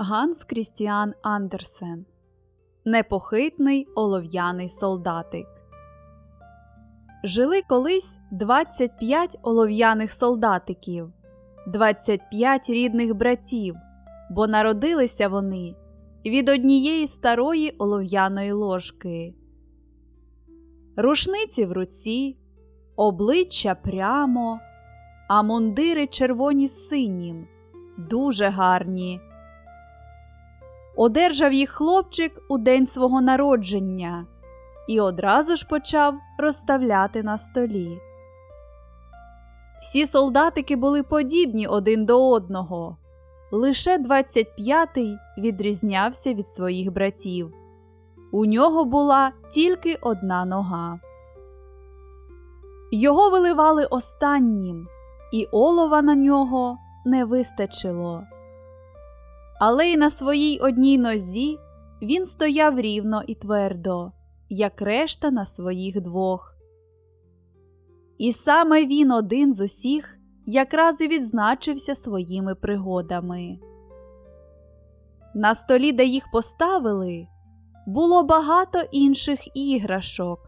Ганс Крістіан Андерсен Непохитний олов'яний солдатик. Жили колись 25 олов'яних солдатиків, 25 рідних братів, бо народилися вони від однієї старої олов'яної ложки. Рушниці в руці, обличчя прямо, а мундири червоні синім, дуже гарні. Одержав їх хлопчик у день свого народження і одразу ж почав розставляти на столі. Всі солдатики були подібні один до одного. Лише 25-й відрізнявся від своїх братів. У нього була тільки одна нога. Його виливали останнім, і олова на нього не вистачило. Але й на своїй одній нозі він стояв рівно і твердо, як решта на своїх двох. І саме він один з усіх якраз і відзначився своїми пригодами. На столі, де їх поставили, було багато інших іграшок,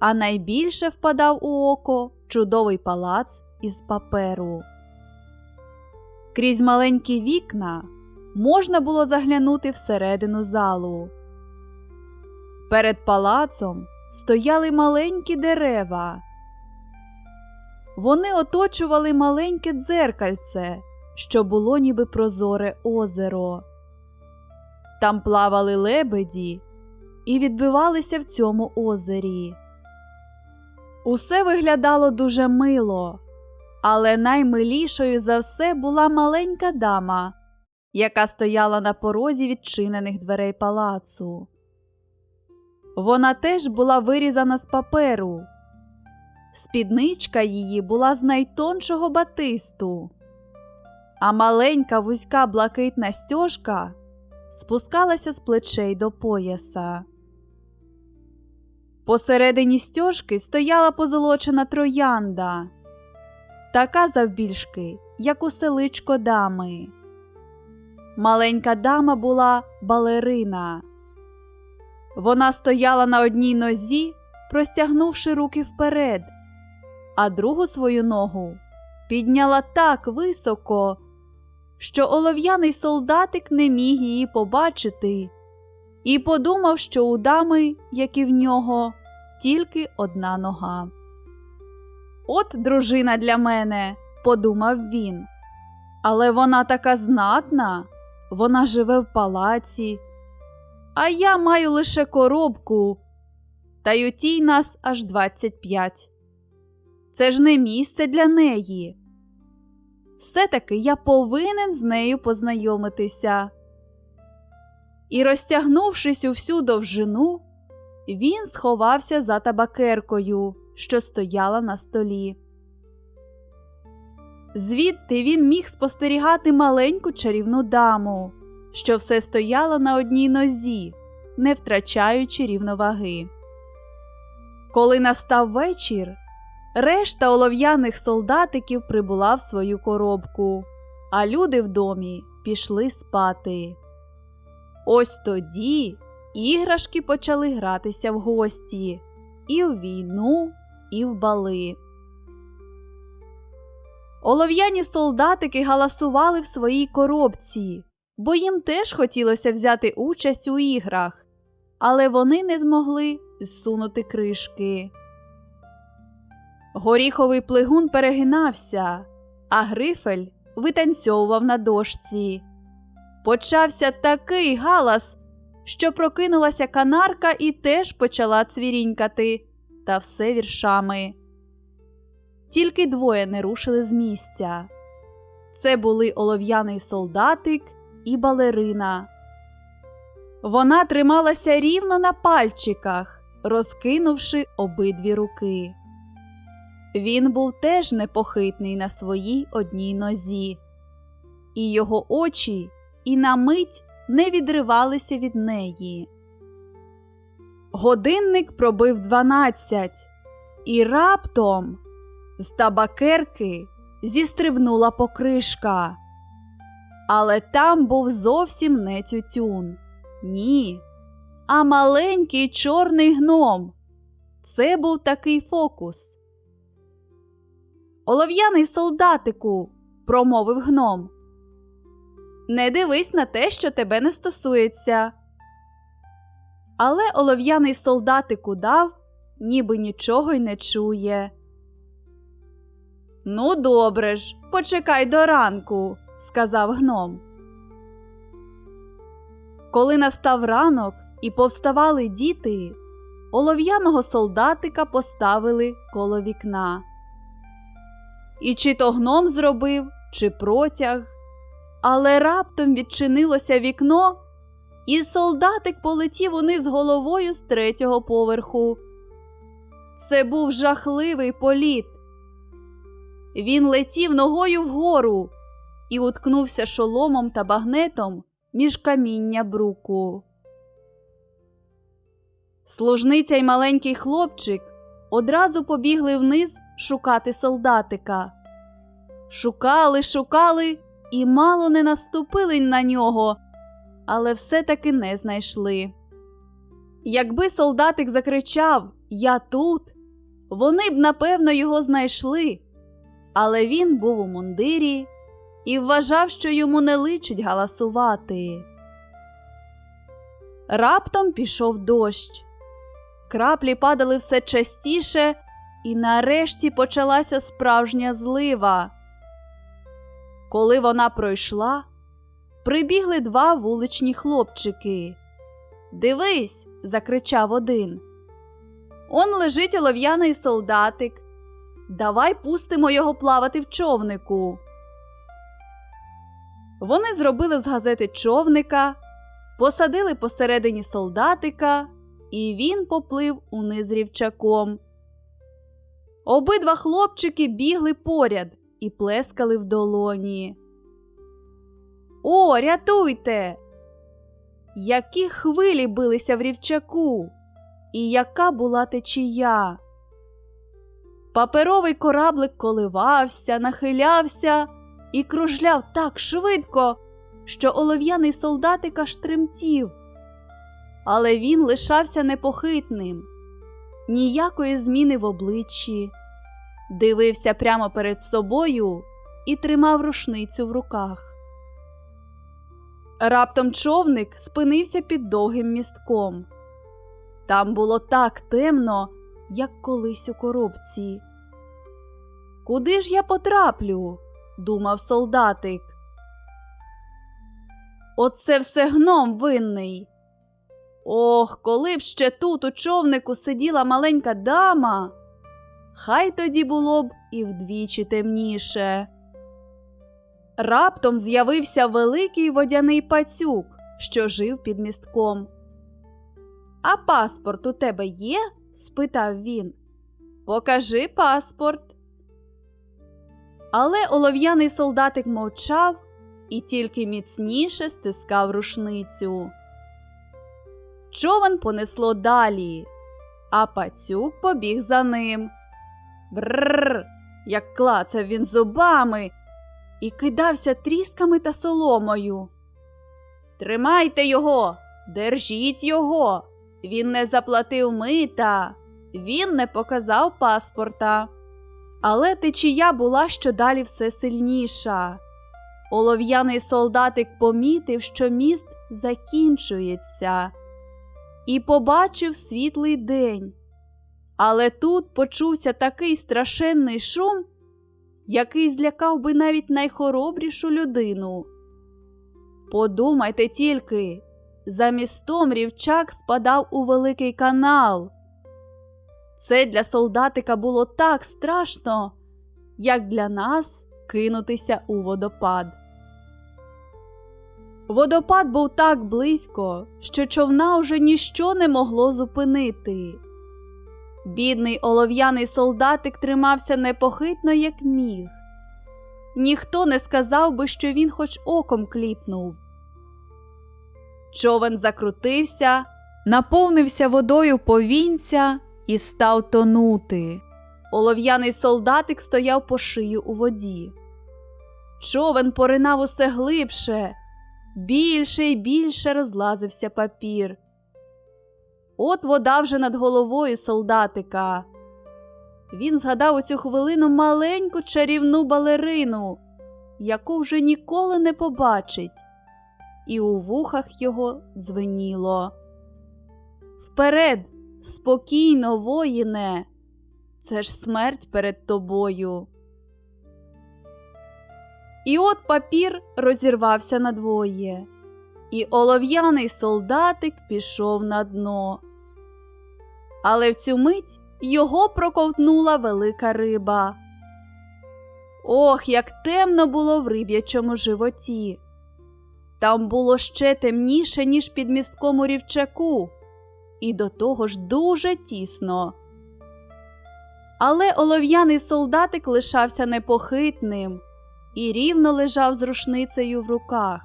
а найбільше впадав у око чудовий палац із паперу. Крізь маленькі вікна можна було заглянути всередину залу. Перед палацом стояли маленькі дерева. Вони оточували маленьке дзеркальце, що було ніби прозоре озеро. Там плавали лебеді і відбивалися в цьому озері. Усе виглядало дуже мило, але наймилішою за все була маленька дама, яка стояла на порозі відчинених дверей палацу. Вона теж була вирізана з паперу. Спідничка її була з найтоншого батисту, а маленька вузька блакитна стяжка спускалася з плечей до пояса. Посередині стяжки стояла позолочена троянда, така завбільшки, як у селичко дами. Маленька дама була балерина. Вона стояла на одній нозі, простягнувши руки вперед, а другу свою ногу підняла так високо, що олов'яний солдатик не міг її побачити, і подумав, що у дами, як і в нього, тільки одна нога. От дружина для мене, подумав він. Але вона така знатна, вона живе в палаці, а я маю лише коробку, та й у тій нас аж 25. Це ж не місце для неї. Все-таки я повинен з нею познайомитися. І, розтягнувшись у всю довжину, він сховався за табакеркою, що стояла на столі. Звідти він міг спостерігати маленьку чарівну даму, що все стояла на одній нозі, не втрачаючи рівноваги. Коли настав вечір, решта олов'яних солдатиків прибула в свою коробку, а люди в домі пішли спати. Ось тоді іграшки почали гратися в гості і в війну, і в бали. Олов'яні солдатики галасували в своїй коробці, бо їм теж хотілося взяти участь у іграх, але вони не змогли зсунути кришки. Горіховий плигун перегинався, а грифель витанцьовував на дошці. Почався такий галас, що прокинулася канарка і теж почала цвірінькати, та все віршами. Тільки двоє не рушили з місця. Це були олов'яний солдатик і балерина. Вона трималася рівно на пальчиках, розкинувши обидві руки. Він був теж непохитний на своїй одній нозі, і його очі і на мить не відривалися від неї. Годинник пробив дванадцять, і раптом з табакерки зістрибнула покришка, Але там був зовсім не тютюн. Ні. А маленький чорний гном. Це був такий фокус. Олов'яний солдатику, промовив гном. Не дивись на те, що тебе не стосується. Але олов'яний солдатику дав, ніби нічого й не чує. Ну, добре ж, почекай до ранку, сказав гном. Коли настав ранок і повставали діти, олов'яного солдатика поставили коло вікна. І чи то гном зробив, чи протяг, але раптом відчинилося вікно, і солдатик полетів униз головою з третього поверху. Це був жахливий політ. Він летів ногою вгору і уткнувся шоломом та багнетом між каміння бруку. Служниця й маленький хлопчик одразу побігли вниз шукати солдатика. Шукали, шукали і мало не наступили на нього, але все-таки не знайшли. Якби солдатик закричав Я тут, вони б напевно його знайшли. Але він був у мундирі і вважав, що йому не личить галасувати. Раптом пішов дощ. Краплі падали все частіше, і нарешті почалася справжня злива. Коли вона пройшла, прибігли два вуличні хлопчики. Дивись, закричав один. Он лежить олов'яний солдатик. Давай пустимо його плавати в човнику. Вони зробили з газети човника, посадили посередині солдатика, і він поплив униз рівчаком. Обидва хлопчики бігли поряд і плескали в долоні. О, рятуйте! Які хвилі билися в рівчаку, і яка була течія. Паперовий кораблик коливався, нахилявся і кружляв так швидко, що олов'яний солдатик аж тремтів. Але він лишався непохитним, ніякої зміни в обличчі, дивився прямо перед собою і тримав рушницю в руках. Раптом човник спинився під довгим містком. Там було так темно, як колись у коробці. Куди ж я потраплю? думав солдатик. Оце все гном винний. Ох, коли б ще тут у човнику сиділа маленька дама, хай тоді було б і вдвічі темніше. Раптом з'явився великий водяний пацюк, що жив під містком. А паспорт у тебе є? Спитав він. Покажи паспорт. Але олов'яний солдатик мовчав і тільки міцніше стискав рушницю. Човен понесло далі, а пацюк побіг за ним. Бррр, як клацав він зубами і кидався трісками та соломою. Тримайте його, держіть його. Він не заплатив мита, він не показав паспорта. Але течія була щодалі все сильніша. Олов'яний солдатик помітив, що міст закінчується, і побачив світлий день. Але тут почувся такий страшенний шум, який злякав би навіть найхоробрішу людину. Подумайте тільки, за містом рівчак спадав у великий канал. Це для солдатика було так страшно, як для нас кинутися у водопад. Водопад був так близько, що човна уже ніщо не могло зупинити. Бідний олов'яний солдатик тримався непохитно, як міг. Ніхто не сказав би, що він хоч оком кліпнув. Човен закрутився, наповнився водою повінця і став тонути. Олов'яний солдатик стояв по шию у воді. Човен поринав усе глибше, більше і більше розлазився папір. От вода вже над головою солдатика. Він згадав у цю хвилину маленьку чарівну балерину, яку вже ніколи не побачить, і у вухах його дзвеніло. Вперед, спокійно, воїне, це ж смерть перед тобою. І от папір розірвався надвоє, і олов'яний солдатик пішов на дно. Але в цю мить його проковтнула велика риба. Ох, як темно було в риб'ячому животі. Там було ще темніше, ніж під містком у рівчаку, і до того ж дуже тісно. Але олов'яний солдатик лишався непохитним і рівно лежав з рушницею в руках.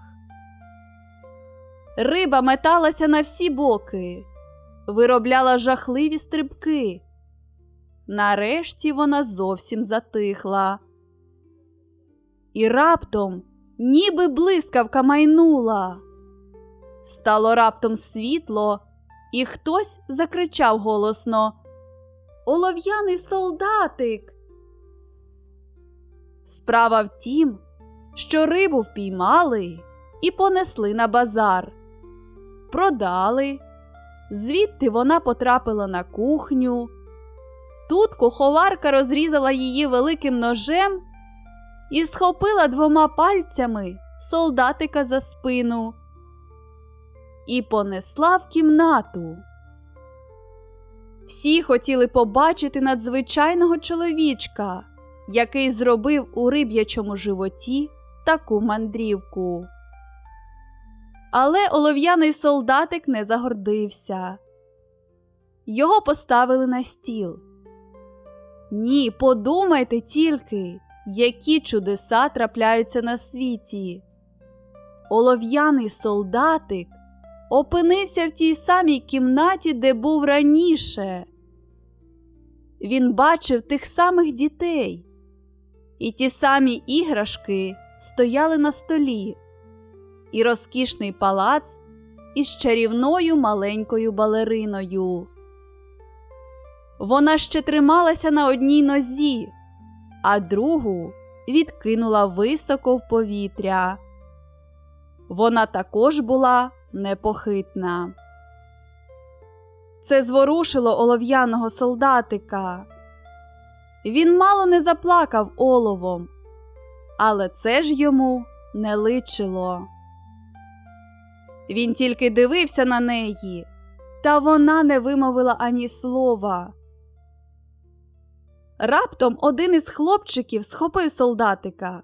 Риба металася на всі боки, виробляла жахливі стрибки. Нарешті вона зовсім затихла. І раптом, ніби блискавка майнула. Стало раптом світло, і хтось закричав голосно Олов'яний солдатик. Справа в тім, що рибу впіймали і понесли на базар. Продали. Звідти вона потрапила на кухню. Тут куховарка розрізала її великим ножем і схопила двома пальцями солдатика за спину і понесла в кімнату. Всі хотіли побачити надзвичайного чоловічка, який зробив у риб'ячому животі таку мандрівку. Але олов'яний солдатик не загордився. Його поставили на стіл. Ні, подумайте тільки, які чудеса трапляються на світі. Олов'яний солдатик опинився в тій самій кімнаті, де був раніше. Він бачив тих самих дітей, і ті самі іграшки стояли на столі, і розкішний палац із чарівною маленькою балериною. Вона ще трималася на одній нозі, а другу відкинула високо в повітря. Вона також була непохитна. Це зворушило олов'яного солдатика. Він мало не заплакав оловом, але це ж йому не личило. Він тільки дивився на неї, та вона не вимовила ані слова. Раптом один із хлопчиків схопив солдатика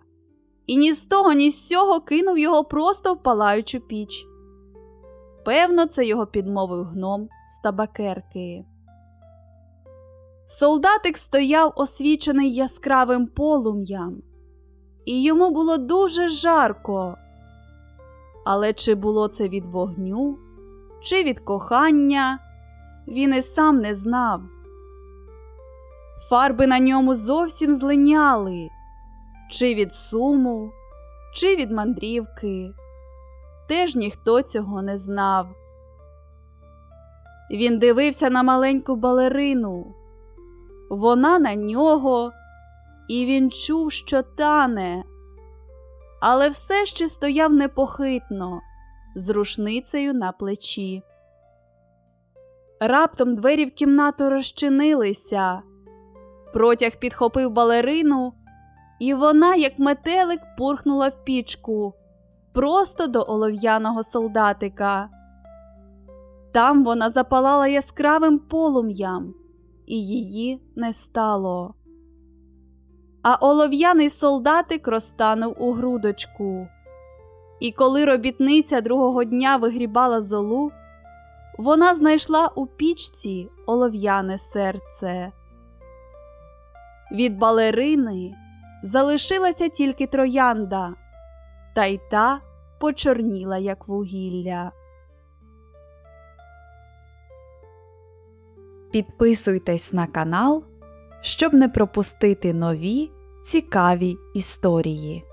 і ні з того, ні з сього кинув його просто в палаючу піч. Певно, це його підмовив гном з табакерки. Солдатик стояв освічений яскравим полум'ям, і йому було дуже жарко. Але чи було це від вогню, чи від кохання, він і сам не знав. Фарби на ньому зовсім злиняли, чи від суму, чи від мандрівки. Теж ніхто цього не знав. Він дивився на маленьку балерину, вона на нього, і він чув, що тане, але все ще стояв непохитно, з рушницею на плечі. Раптом двері в кімнату розчинилися. Протяг підхопив балерину, і вона, як метелик, пурхнула в пічку просто до олов'яного солдатика. Там вона запалала яскравим полум'ям, і її не стало. А олов'яний солдатик розтанув у грудочку. І коли робітниця другого дня вигрібала золу, вона знайшла у пічці олов'яне серце. Від балерини залишилася тільки троянда, та й та почорніла, як вугілля. Підписуйтесь на канал, щоб не пропустити нові цікаві історії.